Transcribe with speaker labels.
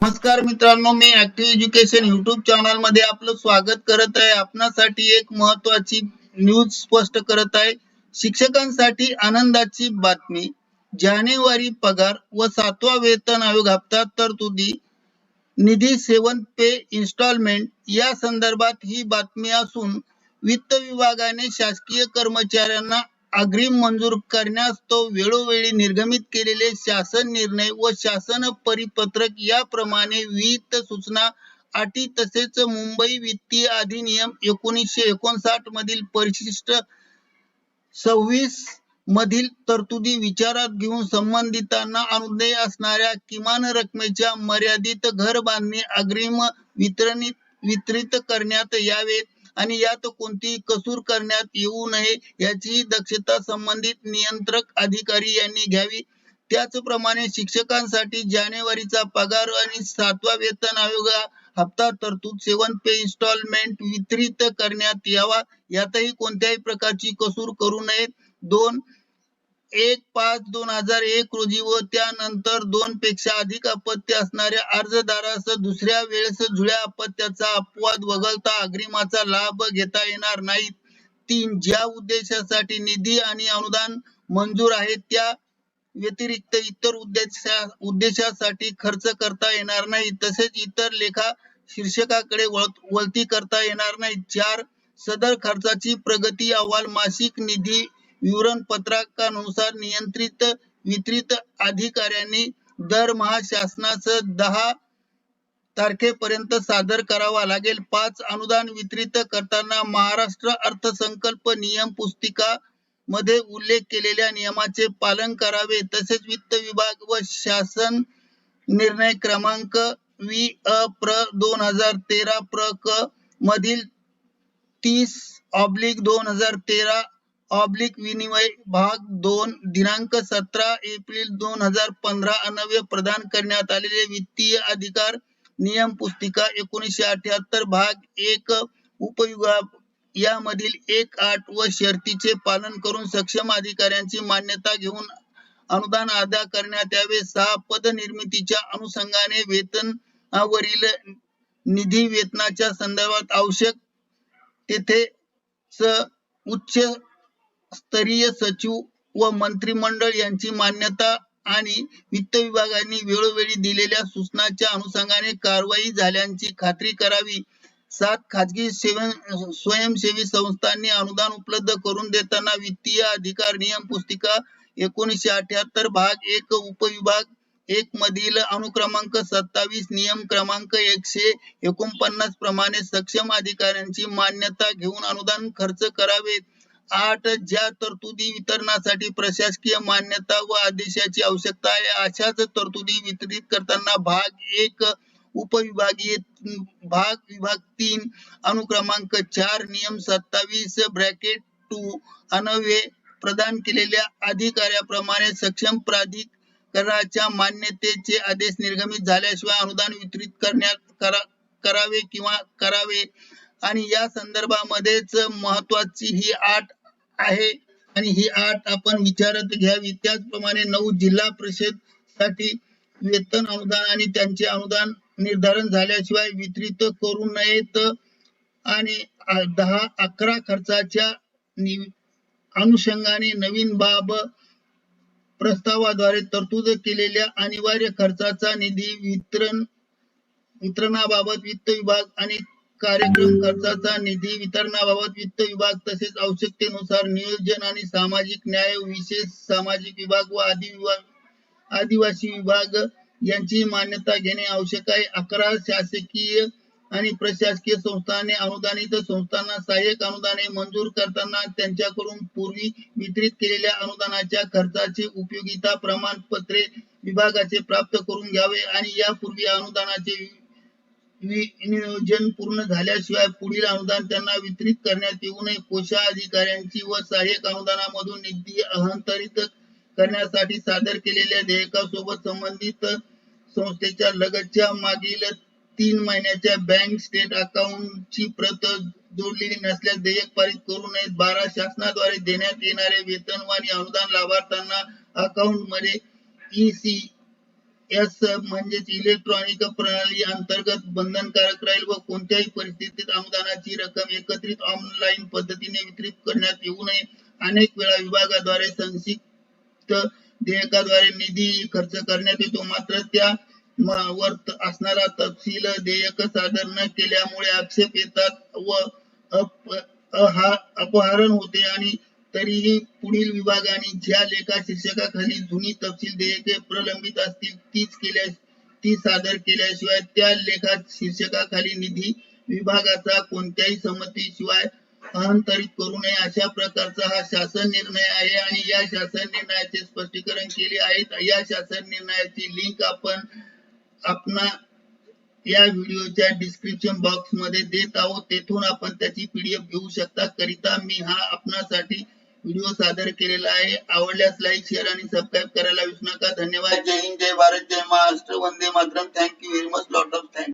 Speaker 1: नमस्कार मित्रांनो मी ऍक्टिव्ह एज्युकेशन युट्यूब चॅनलमध्ये आपलं स्वागत करत आहे. आपणासाठी एक महत्वाची न्यूज स्पष्ट करत आहे. शिक्षकांसाठी आनंदाची बातमी. जानेवारी पगार व सातवा वेतन आयोग हप्ता तरतुदी. निधी सेवन पे इन्स्टॉलमेंट या संदर्भात ही बातमी असून वित्त विभागाने शासकीय कर्मचाऱ्यांना अग्रिम मंजूर करण्यास तो वेळोवेळी निर्गमित केलेले शासन निर्णय व शासन परिपत्रक याप्रमाणे वित्त सूचना अटी तसेच मुंबई वित्तीय अधिनियम एकोणीसशे एकोणसाठ मधील परिशिष्ट सव्वीस मधील तरतुदी विचारात घेऊन संबंधितांना अनुदेय असणाऱ्या किमान रकमेच्या मर्यादित घर बांधणी अग्रिम वितरणित वितरित करण्यात यावेत. आणि यात कोणतीही कसूर करण्यात येऊ नये याची दक्षता संबंधित नियंत्रक अधिकारी यांनी घ्यावी. त्याचप्रमाणे शिक्षकांसाठी जानेवारीचा पगार आणि सातवा वेतन आयोग हप्ता तरतूद सेवन पे इन्स्टॉलमेंट वितरित करण्यात यावा. यातही कोणत्याही प्रकारची कसूर करू नये. दोन एक पाच दोन हजार एक रोजी व त्यानंतर दोन पेक्षा अधिक अपत्य असणाऱ्या अर्जदारास दुसऱ्या वेळेस जुळ्या अपत्याचा अपवाद वगळता अग्रिमाचा लाभ घेता येणार नाही तीन ज्या उद्देशासाठी निधी आणि अनुदान मंजूर आहे त्या व्यतिरिक्त इतर उद्देशा उद्देशासाठी खर्च करता येणार नाही तसेच इतर लेखा शीर्षकाकडे वळ- वळती करता येणार नाही चार सदर खर्चाची प्रगती अहवाल मासिक निधी विवरण पत्रकानुसार नियंत्रित वितरित अधिकाऱ्यांनी दरमहा शासनास दहा तारखेपर्यंत सादर करावा लागेल. पाच अनुदान वितरित करताना महाराष्ट्र अर्थसंकल्प नियम पुस्तिका मध्ये उल्लेख केलेल्या नियमाचे पालन करावे. तसेच वित्त विभाग व शासन निर्णय क्रमांक वी अ प्र दोन हजार तेरा प्र क मधील तीस ऑब्लिक दोन हजार तेरा ऑब्लिक विनिमय भाग दोन दिनांक सतरा एप्रिल दोन हजार पंधरा अन्वये प्रदान करण्यात आलेले वित्तीय अधिकार नियम पुस्तिका एकोणीसशे अठ्याहत्तर भाग एक उपयुगा यामधील एक आठ व शर्तीचे पालन करून सक्षम अधिकाऱ्यांची मान्यता घेऊन अनुदान अदा करण्यात यावे. सहा पद निर्मितीच्या अनुषंगाने वेतनावरील निधी वेतनाच्या संदर्भात आवश्यक तेथे उच्च स्तरीय सचिव व मंत्रिमंडळ यांची मान्यता आणि वित्त विभागाने वेळोवेळी दिलेल्या सूचनाच्या अनुषंगाने कारवाई झाल्याची खात्री करावी. सात खाजगी स्वयंसेवी संस्थांनी अनुदान उपलब्ध करून देताना वित्तीय अधिकार नियम पुस्तिका एकोणीसशे अठ्याहत्तर भाग एक उपविभाग एक मधील अनुक्रमांक सत्तावीस नियम क्रमांक एकशे एकोणपन्नास प्रमाणे सक्षम अधिकाऱ्यांची मान्यता घेऊन अनुदान खर्च करावे. आठ ज्या तरतुदी वितरणासाठी प्रशासकीय मान्यता व आदेशाची आवश्यकता आहे अशाच तरतुदी वितरित करताना भाग एक उपविभागीय भाग विभाग तीन अनुक्रमांक चार नियम सत्तावीस ब्रॅकेट टू अनवे प्रदान केलेल्या अधिकाऱ्याप्रमाणे सक्षम प्राधिकरणाच्या मान्यतेचे आदेश निर्गमित झाल्याशिवाय अनुदान वितरित करण्यात करा करावे किंवा करावे. आणि या संदर्भामध्येच महत्वाची ही आठ आहे. आणि ही आठ आपण विचारात घ्यावी. त्याचप्रमाणे नऊ जिल्हा परिषदसाठी वेतन अनुदान आणि त्यांचे अनुदान निर्धारण झाल्याशिवाय वितरित करू नयेत. आणि दहा अकरा खर्चाच्या नि- अनुषंगाने नवीन बाब प्रस्तावाद्वारे तरतूद केलेल्या अनिवार्य खर्चाचा निधी वितरण वितरणाबाबत वित्त विभाग आणि कार्यक्रम खर्चाचा निधी वितरणाबाबत वित्त विभाग तसेच आवश्यकतेनुसार नियोजन आणि सामाजिक न्याय विशेष सामाजिक विभाग व आदि विभाग आदिवासी विभाग यांची मान्यता घेणे आवश्यक आहे. अकरा शासकीय आणि प्रशासकीय संस्थांनी अनुदानित संस्थांना सहाय्यक अनुदाने मंजूर करताना त्यांच्याकडून पूर्वी वितरित केलेल्या अनुदानाच्या खर्चाचे उपयोगिता प्रमाणपत्रे विभागाचे प्राप्त करून घ्यावे आणि यापूर्वी अनुदानाचे नियोजन पूर्ण झाल्याशिवाय पुढील अनुदान त्यांना वितरित करण्यात येऊ नये. कोषाधिकाऱ्यांची व सहाय्यक अनुदानामधून निधी हस्तांतरित करण्यासाठी सादर केलेल्या देयकासोबत संबंधित संस्थेच्या लगतच्या मागील तीन महिन्याच्या बँक स्टेट अकाउंटची प्रत जोडलेली नसल्यास देयक पारित करू नये. बारा शासनाद्वारे देण्यात येणारे वेतन व आणि अनुदान लाभार्थ्यांना अकाउंटमध्ये ई सी एस म्हणजेच इलेक्ट्रॉनिक प्रणाली अंतर्गत बंधनकारक राहील व कोणत्याही परिस्थितीत अनुदानाची रक्कम एकत्रित ऑनलाईन पद्धतीने वितरित करण्यात येऊ नये. अनेक वेळा विभागाद्वारे संक्षिप्त देयकाद्वारे निधी खर्च करण्यात येतो. मात्र त्या वर असणारा तपशील देयक सादर न केल्यामुळे आक्षेप येतात व अप- अहा- अपहरण होते आणि तरीही पुढील विभागाने ज्या लेखा शीर्षकाखाली जुनी तपशील देयके प्रलंबित असतील तीच केल्यास ती सादर केल्याशिवाय त्या लेखा शीर्षकाखाली निधी विभागाचा कोणत्याही संमतीशिवाय हस्तांतरित करू नये. अशा प्रकारचा हा शासन निर्णय आहे आणि या शासन निर्णयाचे स्पष्टीकरण केले आहे. या शासन निर्णयाची लिंक आपण आपणा या व्हिडिओच्या डिस्क्रिप्शन बॉक्समध्ये देत आहोत. तेथून आपण त्याची पीडीएफ घेऊ शकता. करिता मी हा आपणासाठी व्हिडिओ सादर केलेला आहे. आवडल्यास लाईक शेअर आणि सबस्क्राईब करायला विसरू नका. धन्यवाद. जय हिंद जय भारत जय महाराष्ट्र. वंदे Mataram. Thank you very much lot